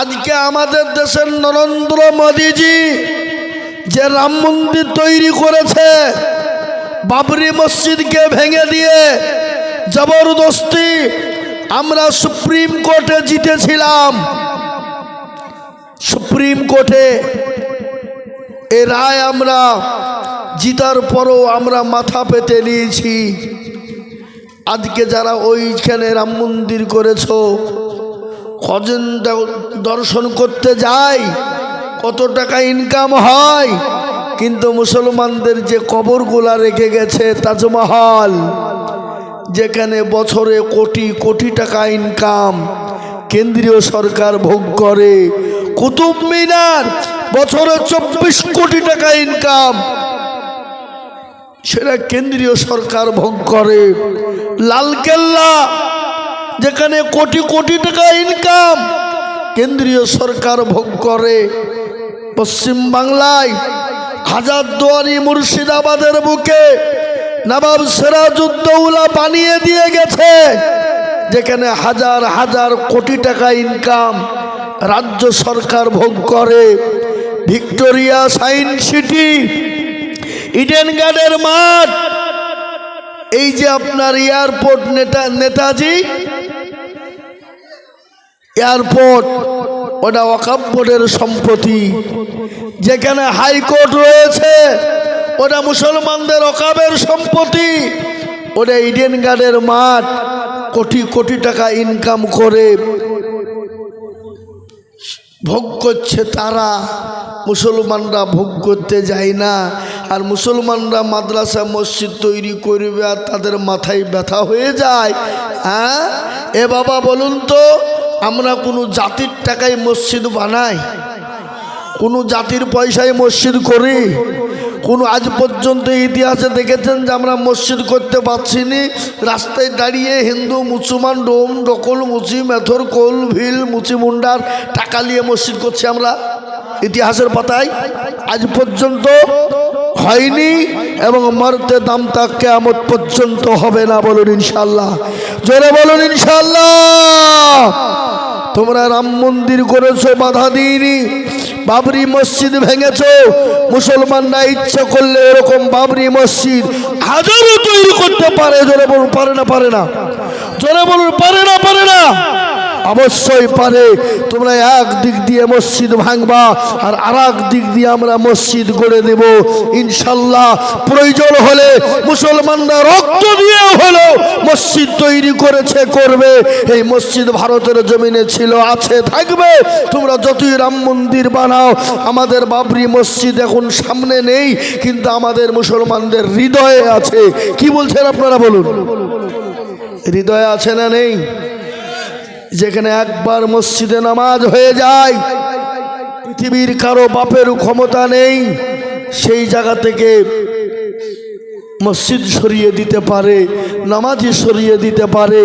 আজকে আমাদের দেশের নরেন্দ্র মোদীজি যে রাম মন্দির তৈরি করেছে, বাবরি মসজিদকে ভেঙে দিয়ে জবরদস্তি আমরা সুপ্রিম কোর্টে জিতেছিলাম। সুপ্রিম কোর্টে এ রায় আমরা জিতার পরও আমরা মাথা পেতে নিয়েছি। আজকে যারা ওইখানে রাম মন্দির করেছ কজন দর্শন করতে যায়, কত টাকা ইনকাম হয়, কিন্তু মুসলমানদের যে কবরগুলা রেখে গেছে তাজমহল, যেখানে বছরে কোটি কোটি টাকা ইনকাম কেন্দ্রীয় সরকার ভোগ করে, কুতুব মিনার, বছরে চব্বিশ কোটি টাকা ইনকাম সেটা কেন্দ্রীয় সরকার ভোগ করে। লালকেল্লা যেখানে কোটি কোটি টাকা ইনকাম কেন্দ্রীয় সরকার ভোগ করে। পশ্চিম বাংলায় হাজার হাজারদুয়ারি মুর্শিদাবাদের বুকে নবাব সিরাজউদ্দৌলা বানিয়ে দিয়ে গেছে, যেখানে হাজার হাজার কোটি টাকা ইনকাম রাজ্য সরকার ভোগ করে। ভিক্টোরিয়া সায়েন্স সিটি, ইডেন গার্ডের মাঠ। এই যে আপনার এয়ারপোর্ট নেতা নেতাজি এয়ারপোর্ট, ওটা ওয়াকাপ বোর্ডের সম্পত্তি। যেখানে হাইকোর্ট রয়েছে, ওটা মুসলমানদের অকাবের সম্পত্তি। ওটা ইডেন গার্ডের মাঠ, কোটি কোটি টাকা ইনকাম করে। ভোগ করছে তারা, মুসলমানরা ভোগ করতে যায় না। আর মুসলমানরা মাদ্রাসা, মসজিদ তৈরি করবে আর তাদের মাথায় ব্যথা হয়ে যায়। হ্যাঁ? এ বাবা, বলুন তো আমরা কোনো জাতির টাকায় মসজিদ বানাই, কোনো জাতির পয়সায় মসজিদ করি। কোনো আজ পর্যন্ত ইতিহাসে দেখেছেন যে আমরা মসজিদ করতে পারছি নি। রাস্তায় দাঁড়িয়ে হিন্দু, মুসলমান, ডোম, ডকল, মুচি, মেথর, কোল, ভিল, মুচি, মুন্ডার টাকা নিয়ে মসজিদ করছি আমরা। ইতিহাসের পাতায় আজ পর্যন্ত হয়নি এবং মরতে দাম তা কেমত পর্যন্ত হবে না বলুন ইনশাল্লাহ জোরে বলুন ইনশাল্লাহ তোমরা রাম মন্দির করেছ বাধা দিইনি। বাবরি মসজিদ ভেঙেছ। মুসলমানরা ইচ্ছা করলে এরকম বাবরি মসজিদ হাজারও তৈরি করতে পারে, জোরে বলুন, পারে না পারে না। জোরে বলুন, পারে না পারে না। অবশ্যই পারে। তোমরা এক দিক দিয়ে মসজিদ ভাঙবা আর আর দিক দিয়ে আমরা মসজিদ গড়ে দেব ইনশাল্লাহ প্রয়োজন হলে মুসলমানরা রক্ত দিয়ে হলেও মসজিদ তৈরি করেছে, করবে। এই মসজিদ ভারতের জমিনে ছিল, আছে, থাকবে। তোমরা যতই রাম মন্দির বানাও, আমাদের বাবরি মসজিদ এখন সামনে নেই, কিন্তু আমাদের মুসলমানদের হৃদয়ে আছে। কি বলছেন আপনারা বলুন? হৃদয়ে আছে না নেই? যেখানে একবার মসজিদে নামাজ হয়ে যায় পৃথিবীর কারও বাপের ক্ষমতা নেই সেই জায়গা থেকে মসজিদ সরিয়ে দিতে পারে নামাজি সরিয়ে দিতে পারে,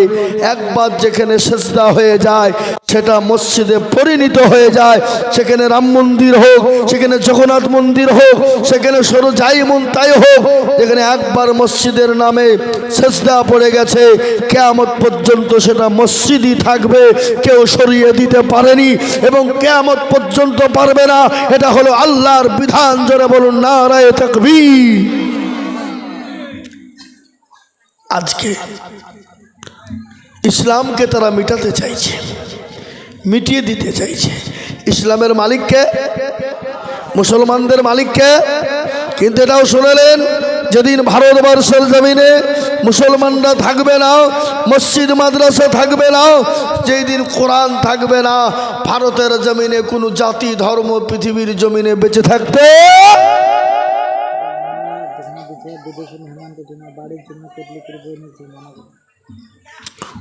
একবার যেখানে সেজদা হয়ে যায়, সেটা মসজিদে পরিণত হয়ে যায়। সেখানে রাম মন্দির হোক, সেখানে জগন্নাথ মন্দির হোক, সেখানে সরো যাই মন তাই হোক, যেখানে একবার মসজিদের নামে সেজদা পড়ে গেছে, কেয়ামত পর্যন্ত সেটা মসজিদই থাকবে, কেউ সরিয়ে দিতে পারেনি এবং কেয়ামত পর্যন্ত পারবে না। এটা হলো আল্লাহর বিধান, জোরে বলুন না রায় থাকবি আজকে। ইসলামকে তারা মিটাতে চাইছে, মিটিয়ে দিতে চাইছে। ইসলামের মালিককে, মুসলমানদের মালিককে, কিন্তু এটাও শুনেলেন, যেদিন ভারতবর্ষের জমিনে মুসলমানরা থাকবে না, মসজিদ, মাদ্রাসা থাকবে না, যেই দিন কোরআন থাকবে না, ভারতের জমিনে কোনো জাতি, ধর্ম, পৃথিবীর জমিনে বেঁচে থাকতে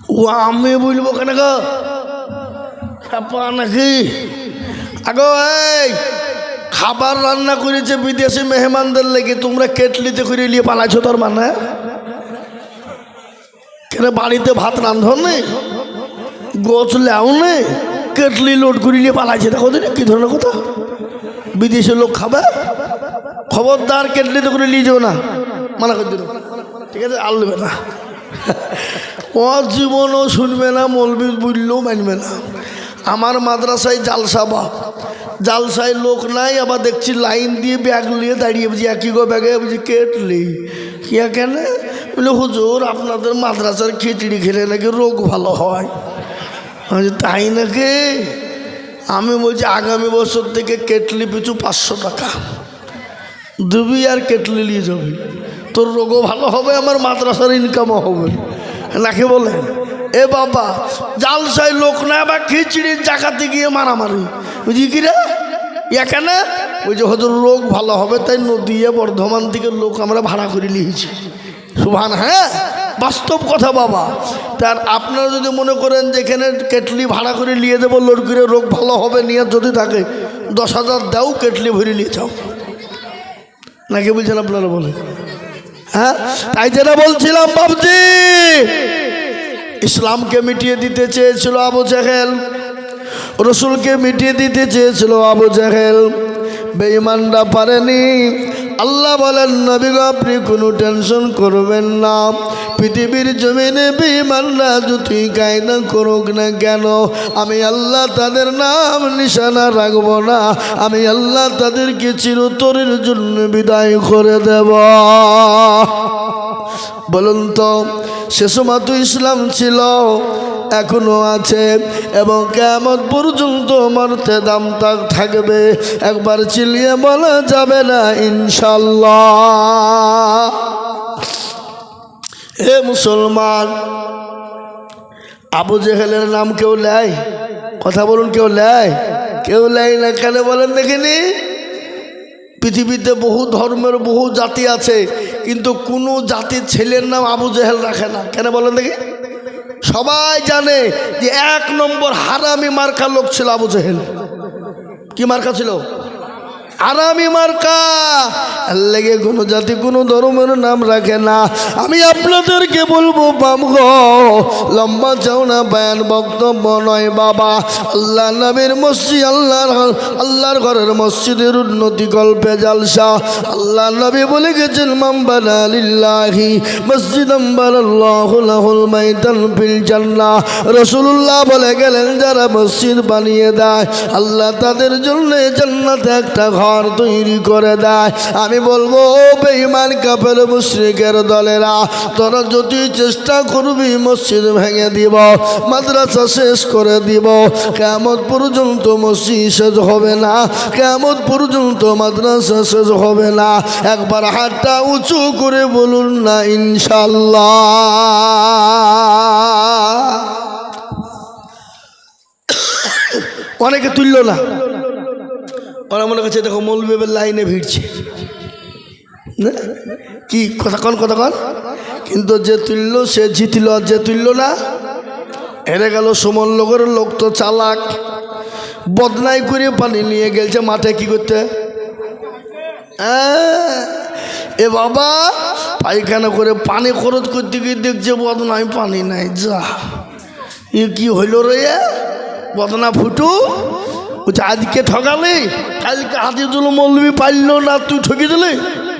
ও, আমি বলব কেন গো? ছাপা নাকি? আগো, এই, খাবার রান্না করেছে বিদেশি মেহমানদের লেগে, তোমরা কেটলিতে করে নিয়ে পালাইছো তোর মানে? কেন বাড়িতে ভাত রান্ধন? নেই গোছ লেও নেই কেটলি লোড করে নিয়ে পালাইছে দেখো কি ধরনের কথা। বিদেশের লোক খাবে? খবরদার কেটলিতে করে নিয়ে যাও না। মানা করে দিল। ঠিক আছে, আর নেবে না। ও জীবনও শুনবে না, মলবি বুঝলেও মানবে না। আমার মাদ্রাসায় জালসা বাপ। জালসায় লোক নাই, আবার দেখছি লাইন দিয়ে ব্যাগ নিয়ে দাঁড়িয়ে বুঝি একই গো ব্যাগে? বুঝি কেটলি। কিয়া কেন? বলে হুজুর, আপনাদের মাদ্রাসার খিচড়ি খেলে নাকি রোগ ভালো হয়? তাই নাকি? আমি বলছি, আগামী বছর থেকে কেটলি পিছু পাঁচশো টাকা। দুবি আর কেটলি নিয়ে যাবি। তোর রোগও ভালো হবে, আমার মাদ্রাসার ইনকামও হবে। নাকি বলেন এ বাবা, জালসায় লোক না, বা খিচড়ির জাকাতে গিয়ে মারামারি। বুঝি কি রে? এখানে ওই যে হয়তো রোগ ভালো হবে, তাই নদিয়া, বর্ধমান থেকে লোক আমরা ভাড়া করে নিয়েছি। সুভান হ্যাঁ? বাস্তব কথা বাবা। তার আপনারা যদি মনে করেন যে এখানে কেটলি ভাড়া করে নিয়ে দেবো লোড করে রোগ ভালো হবে নিয়ে যদি থাকে, দশ হাজার দাও, কেটলি ভরে নিয়ে যাও। নাকি বলছেন আপনারা বলে হ্যাঁ? তাই যেটা বলছিলাম বাবজি ইসলামকে মিটিয়ে দিতে চেয়েছিল আবু জাহেল, রসুলকে মিটিয়ে দিতে চেয়েছিল আবু জাহেল। বেঈমানরা পারেনি আল্লাহ বলেন, নবী আপনি কোনো টেনশন করবেন না। পৃথিবীর জমিনে বিমানরা যদি কায়দা করুক না কেন, আমি আল্লাহ তাদের নাম নিশানা রাখব না। আমি আল্লাহ তাদেরকে চিরতরের জন্য বিদায় করে দেব। বলুন তো সে সময় তো ইসলাম ছিল, এখনও আছে এবং কেমন পর্যন্ত মরতে দাম তাক থাকবে। একবার চিলিয়ে বলা যাবে না, ইনশাল্লাহ। হে মুসলমান, আবু জেহেলের নাম কেউ নেয়? কথা বলুন, কেউ নেয়? কেউ নেয় না কেন বলেন দেখিনি? পৃথিবীতে বহু ধর্মের বহু জাতি আছে কিন্তু কোনো জাতির ছেলের নাম আবু জেহেল রাখে না। কেন বলেন দেখি? সবাই জানে যে এক নম্বর হারামি মার্কা লোক ছিল আবু জেহেল। কি মার্কা ছিল? আরামি মার্কা। লেগে কোনো জাতি, কোনো ধর্মের নাম রাখে না। আমি আপনাদেরকে বলব বাম লম্বা চাওনা বয়ান বক্তব্য নয় বাবা। আল্লাহ নবীর মসজিদ, আল্লাহর আল্লাহর ঘরের মসজিদের উন্নতি গল্পে জালসা। আল্লাহ নবী বলে গেছেন মাম্বানা লিল্লাহি মসজিদ আল্লাহু লাহুল মাইতান ফিল জান্নাহ। রাসূলুল্লাহ বলে গেলেন, যারা মসজিদ বানিয়ে দেয়, আল্লাহ তাদের জন্য জান্নাতে একটা ঘর তৈরি করে দেয়। আমি বলব, ও বেঈমান কাপের মুশরিকের দলেরা, তোরা যদি চেষ্টা করবি মসজিদ ভেঙে দিব, মাদ্রাসা শেষ করে দিব কেমন পর্যন্ত মসজিদ শেষ হবে না কেমন পর্যন্ত মাদ্রাসা শেষ হবে না, একবার হাতটা উঁচু করে বলুন না ইনশাল্লাহ। অনেকে তুলল না। ওরা মনে করছে দেখো মৌলবের লাইনে ভিড়ছে। না? কি কথা কন কিন্তু যে তুলল সে জিতল। আর যে তুলল না হেরে গেল সুমন লোকের লোক তো চালাক। বদনাই করে পানি নিয়ে গেলছে মাঠে কি করতে? আহ, এ বাবা পায়খানা করে পানি খরচ করতে গিয়ে দেখছে বদনাই পানি নাই যা। এ কি হইল রে? বদনা ফুটু? বলছে, আজকে ঠকালে কালকে হাতিজুল মলবি পারল না, তুই ঠকি দিলে?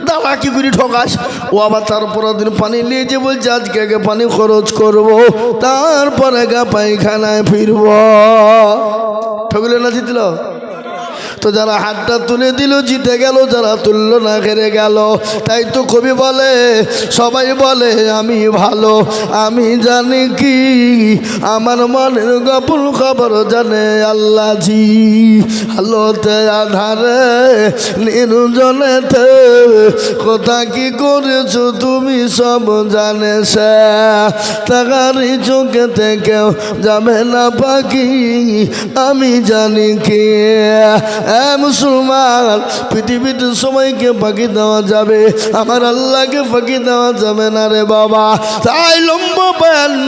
দাদা কি করে ঠকাস ও আবার তারপর দিন পানি নিয়ে যে বলছে, আজকে আগে পানি খরচ করব, তারপরে গা পায়খানায় ফিরব। ঠকলে না জিতল? তো যারা হাতটা তুলে দিল, জিতে গেল, যারা তুললো না হেরে গেল। তাই তো কবি বলে, সবাই বলে, আমি ভালো, আমি জানি কি, আমার মনের গোপন খবর জানে আল্লাহ জি আলোতে আধারে, নির্জনেতে, কোথা কি করেছ তুমি সব জানে সে। তাকারি চোখে থেকেও যাবে না পাখি, আমি জানি কি মুসলমান, পৃথিবীতে সবাইকে ফাঁকি দেওয়া যাবে। আমার আল্লাহকে ফাঁকি দেওয়া যাবে না রে বাবা। তাই লম্বা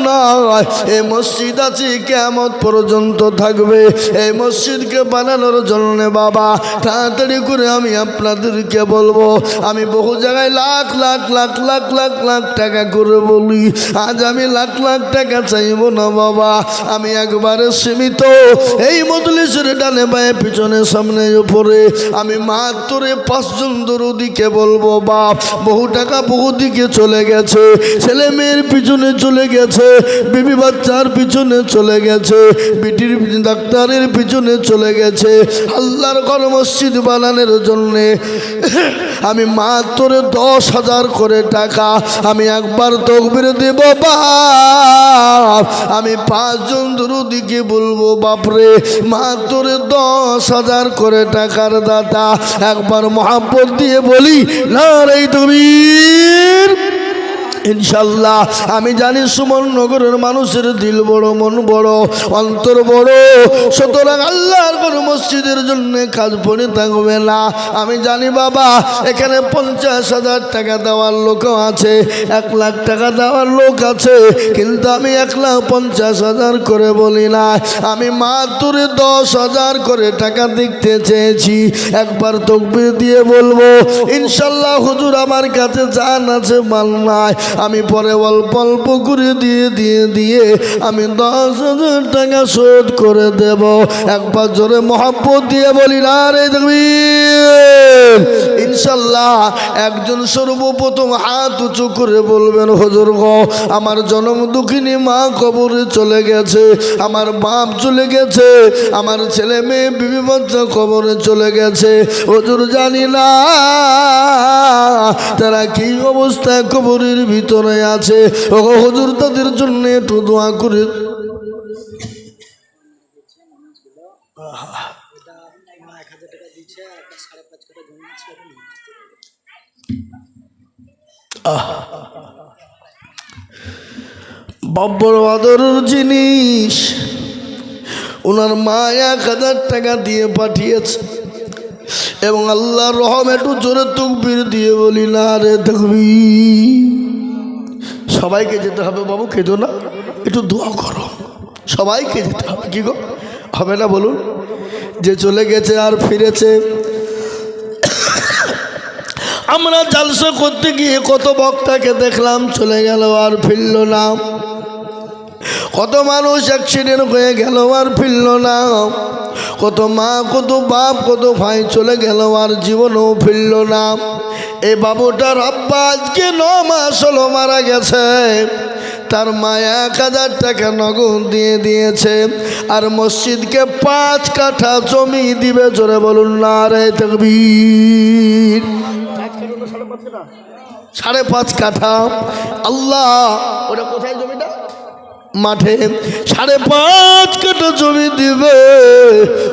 নয় এই মসজিদ আছে কেমন পর্যন্ত থাকবে। এই মসজিদকে বানানোর জন্য বাবা, তাড়াতাড়ি করে আমি আপনাদেরকে বলব, আমি বহু জায়গায় লাখ লাখ লাখ লাখ লাখ লাখ টাকা করে বলি। আজ আমি লাখ লাখ টাকা চাইব না বাবা, আমি একবারে সীমিত। এই মজলিসের ডানে বায়ে পিছনে সামনে সামনে উপরে আমি মাত্র পাঁচজন দরদিকে বলব, বাপ, বহু টাকা বহু দিকে চলে গেছে। ছেলে মেয়ের পিছনে চলে গেছে, বিবি বাচ্চার পিছনে চলে গেছে, বিটির ডাক্তারের পিছনে চলে গেছে। আল্লাহর ঘর মসজিদ বানানোর জন্যে আমি মাত্র দশ হাজার করে টাকা আমি একবার তকবির দেব, বাপ। আমি পাঁচজন দুরুদিকে বলব, বাপরে, মাত্র দশ হাজার করে টাকার দাতা একবার মহাব্বত দিয়ে বলি না রে তুমি ইনশাল্লাহ। আমি জানি সুমন নগরের মানুষের দিল বড়, মন বড়, অন্তর বড়। সুতরাং আল্লাহর কোনো মসজিদের জন্য কাজ পড়ে থাকবে না। আমি জানি বাবা, এখানে পঞ্চাশ হাজার টাকা দেওয়ার লোকও আছে, এক লাখ টাকা দেওয়ার লোক আছে, কিন্তু আমি এক লাখ পঞ্চাশ হাজার করে বলি না। আমি মাত্র দশ হাজার করে টাকা দেখতে চেয়েছি। একবার তকবির দিয়ে বলব, ইনশাল্লাহ হুজুর আমার কাছে জান আছে, মাল নাই। আমি পরে অল্প অল্প করে দিয়ে দিয়ে দিয়ে আমি দশ হাজার টাকা শোধ করে দেব। একবার জোরে মহাব্বত দিয়ে বলি, না রে দেখবি ইনশাল্লাহ একজন সর্বপ্রথম হাত উঁচু করে বলবেন, হজুর গো, আমার জনম দুঃখিনী মা কবরে চলে গেছে, আমার বাপ চলে গেছে, আমার ছেলে মেয়ে, বিবি বাচ্চা কবরে চলে গেছে। হজুর জানি না তারা কি অবস্থায় কবরের ভিতরে আছে। ও হজুর তাদের জন্য একটু দোয়া করে। বাব্বর আদরের জিনিস ওনার মা এক হাজার টাকা দিয়ে পাঠিয়েছে। এবং আল্লাহ রহম একটু জোরে তকবির দিয়ে বলি, না রে তকবি সবাইকে যেতে হবে বাবু, কেঁদো না। একটু দোয়া করো। সবাইকে যেতে হবে, কি গো? হবে না বলুন? যে চলে গেছে আর ফিরেছে। আমরা জালসা করতে গিয়ে কত বক্তাকে দেখলাম, চলে গেল আর ফিরল না। কত মানুষ অ্যাক্সিডেন্ট হয়ে গেল আর ফিরল না। কত মা, কত বাপ, কত ভাই চলে গেল আর জীবনও ফিরল না। এই বাবুটার আব্বা আজকে ন মাস হলো মারা গেছে। তার মা এক হাজার টাকা নগদ দিয়ে দিয়েছে। আর মসজিদকে পাঁচ কাঠা জমি দিবে, জোরে বলুন না রে তকবীর। সাড়ে পাঁচ কাঠা। আল্লাহ, ওটা কোথায় জমিটা? মাঠে সাড়ে পাঁচ কাঠা জমি দিবে।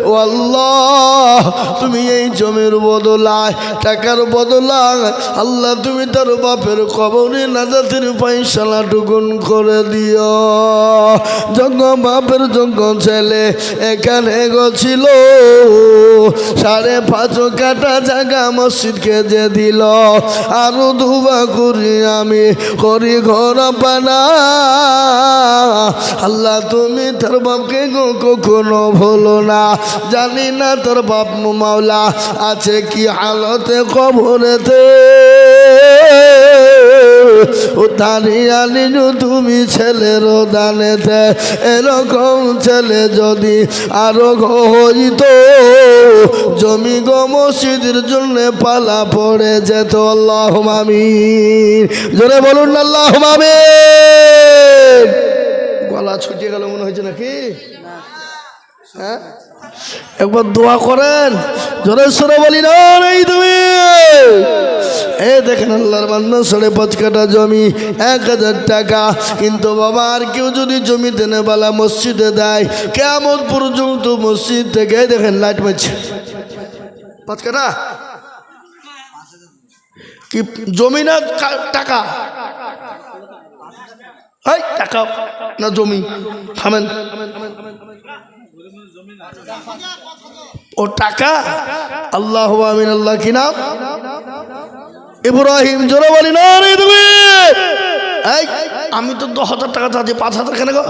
ও আল্লাহ, তুমি এই জমির বদলায়, টাকার বদলায়। আল্লাহ, তুমি তার বাপের কবরে নাজাতের পয়সালা টুকুন করে দিও। যজ্ঞ বাপের যজ্ঞ ছেলে এখানে গছিল সাড়ে পাঁচ কাটা জায়গা মসজিদকে যে দিল। আরও ধুবা করি আমি করি ঘর পানা আল্লাহ, তুমি তোর বাপকে গো কখনো ভুলো না। জানি না তোর বাপ মাওলা আছে কি হালতে, কবরেতে। ও তারিয়ালি তুমি ছেলের দানেতে। এরকম ছেলে যদি আরও হইত, জমি গো মসজিদের জন্য পালা পড়ে যেত আল্লাহ মামিন জোরে বলুন আল্লাহ মামিন গলা ছুটিয়ে গেল মনে হয়েছে নাকি? হ্যাঁ? একবার দোয়া করেন। জোরে সরে বলি না এই তুমি। এ দেখেন আল্লাহর বান্দা সাড়ে পাঁচ কাটা জমি এক হাজার টাকা। কিন্তু বাবা আর কেউ যদি জমি দেনে বালা মসজিদে দেয় কেমন পর্যন্ত মসজিদ থেকে দেখেন লাইট মারছে পাঁচ কাটা কি জমি না টাকা? এই, টাকা না জমি? থামেন। ও টাকা? আল্লাহ আমিন, আল্লাহ কি নাম? ইব্রাহিম, জোরে বলি, না রে তুমি আমি তো দশ হাজার টাকা চাচ্ছি, পাঁচ হাজার কেন গো?